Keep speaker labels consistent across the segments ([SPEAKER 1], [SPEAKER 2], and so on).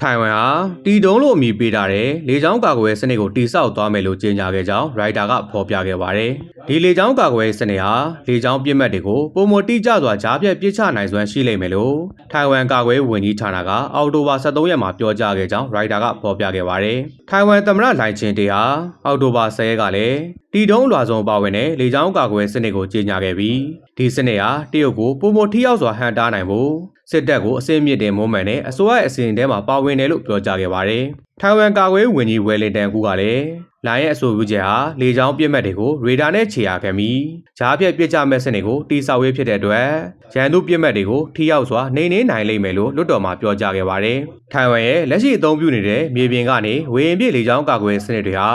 [SPEAKER 1] ထိုင်ဝမ်ဟာတီတုံးလို့အမည်ပေးထားတဲ့လေကြောင်းကာကွယ်စနစ်ကိုတိစောက်သွားမယ်လို့ကြေညာခဲ့ကြောင်းရိုက်တာကဖော်ပြခဲ့ပါတယ်။ဒီလေကြောင်းကာကွယ်စနစ်ဟာလေကြောင်းပြစ်မှတ်တွေကိုပုံမတိကျစွာကြားပြတ်ပစ်ချနိုင်စွမ်းရှိလိမ့်မယ်လို့ထိုင်ဝမ်ကာကွယ်ဝန်ကြီးဌာနကအောက်တိုဘာ23ရက်မှာပြောကြားခဲ့ကြောင်းရိုက်တာကဖော်ပြခဲ့ပါတယ်။ထိုင်ဝမ်သမ္မတလိုင်ချင်တေဟာအောက်တိုဘာ10ရက်ကလည်းတီတုံးလွာဆုံးပါဝင်တဲ့လေကြောင်းကာကွယ်စနစ်ကိုကြေညာခဲ့ပြီးဒီစနစ်ဟာတရုတ်ကိုပုံမထိရောက်စွာဟန်တားနိုင်ဖို့ စစ်တပ်ကိုအစင်းမြစ်တင်မွမ်းမံတဲ့အစိုးရအစီအစဉ်ထဲမှာပါဝင်တယ်လို့ပြောကြားခဲ့ပါတယ်။ထိုင်ဝမ်ကာကွယ်ဝန်ကြီးဝယ်လင်တန်ကူကလည်းလိုင်းရဲ့အဆိုပြုချက်ဟာလေကြောင်းပြစ်မှတ်တွေကိုရေဒါနဲ့ခြေရာခံပြီးဂျားပြက်ပစ်ချမဲ့စနစ်ကိုတိစောက်ရေးဖြစ်တဲ့အတွက်ရန်သူပြစ်မှတ်တွေကိုထိရောက်စွာနှိမ်နင်းနိုင်လိမ့်မယ်လို့လွတ်တော်မှာပြောကြားခဲ့ပါတယ်။ထိုင်ဝမ်ရဲ့လက်ရှိအသုံးပြုနေတဲ့မြေပြင်ကနေဝေရင်ပြစ်လေကြောင်းကာကွယ်စနစ်တွေဟာ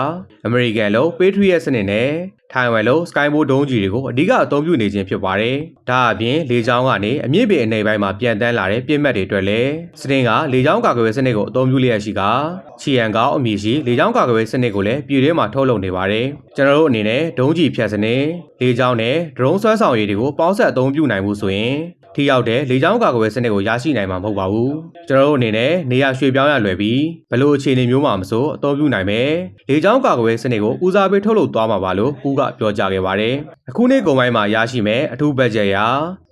[SPEAKER 1] အမေရိကန်လို့ Patriot စနစ်နဲ့ထိုင်ဝမ်လို့ Skyboat ဒုံးကြီးတွေကိုအဓိကအသုံးပြုနေခြင်းဖြစ်ပါတယ်။ဒါအပြင်လေကြောင်းကနေအမြင့်ပေအနေပိုင်းမှာပြန်တန်းလာတဲ့ပြစ်မှတ်တွေအတွက်လည်းစတင်ကလေကြောင်းကာကွယ်စနစ်ကိုအသုံးပြုလျက်ရှိကချီယန်ကောင်းအမည်ရှိလေကြောင်းကာကွယ်စနစ်ကိုလည်းပြည်တွင်းမှာထုတ်လုပ်နေပါတယ်။ကျွန်တော်တို့အနေနဲ့ဒုံးကြီးဖြတ်စနစ်လေကြောင်းနဲ့ဒရုန်းဆွဲဆောင်ရည်တွေကိုပေါင်းစပ်အသုံးပြုနိုင်မှုဆိုရင် ထိရောက်တဲ့လေကြောင်းကာကွယ်စနစ်ကိုရရှိနိုင်မှာမဟုတ်ပါဘူးကျွန်တော်တို့အနေနဲ့နေရာရွှေ့ပြောင်းရလွယ်ပြီးဘလို့အခြေအနေမျိုးမှာမဆိုအသုံးပြုနိုင်မယ်လေကြောင်းကာကွယ်စနစ်ကိုဦးစားပေးထုတ်လုပ်သွားမှာပါလို့ကူကပြောကြားခဲ့ပါတယ်အခုနေ့ကုန်ပိုင်းမှာရရှိမဲ့အထူးဘတ်ဂျက်ရာ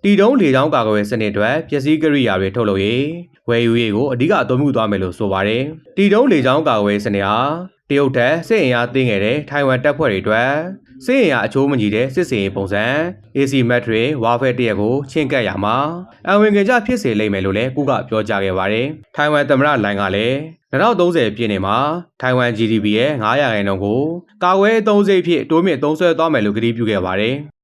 [SPEAKER 1] တီတုံးလေကြောင်းကာကွယ်စနစ်အတွက်ပစ္စည်းကိရိယာတွေထုတ်လုပ်ရေးဝယ်ယူရေးကိုအဓိကအသုံးပြုသွားမယ်လို့ဆိုပါတယ်တီတုံးလေကြောင်းကာကွယ်စနစ်ဟာ တရုတ်ထက်စစ်အင်အားတင်းငယ်တဲ့ထိုင်ဝမ်တပ်ဖွဲ့တွေအတွက်စစ်အင်အားအချိုးမကြီးတဲ့စစ်စင်ရေးပုံစံ AC Matrix Warfare တရက်ကိုချင်းကပ်ရမှာအဝင်ကြဖြစ်စေလိမ့်မယ်လို့လည်းကုကပြောကြားခဲ့ပါတယ်။ထိုင်ဝမ်သမ္မတလိုင်ကလည်း2030ပြည့်နှစ်မှာထိုင်ဝမ် GDP ရဲ့900ရာခိုင်နှုန်းကိုကာကွယ်အသုံးစရိတ်ဖြစ်တိုးမြင့်သုံးစွဲသွားမယ်လို့ကတိပြုခဲ့ပါတယ်။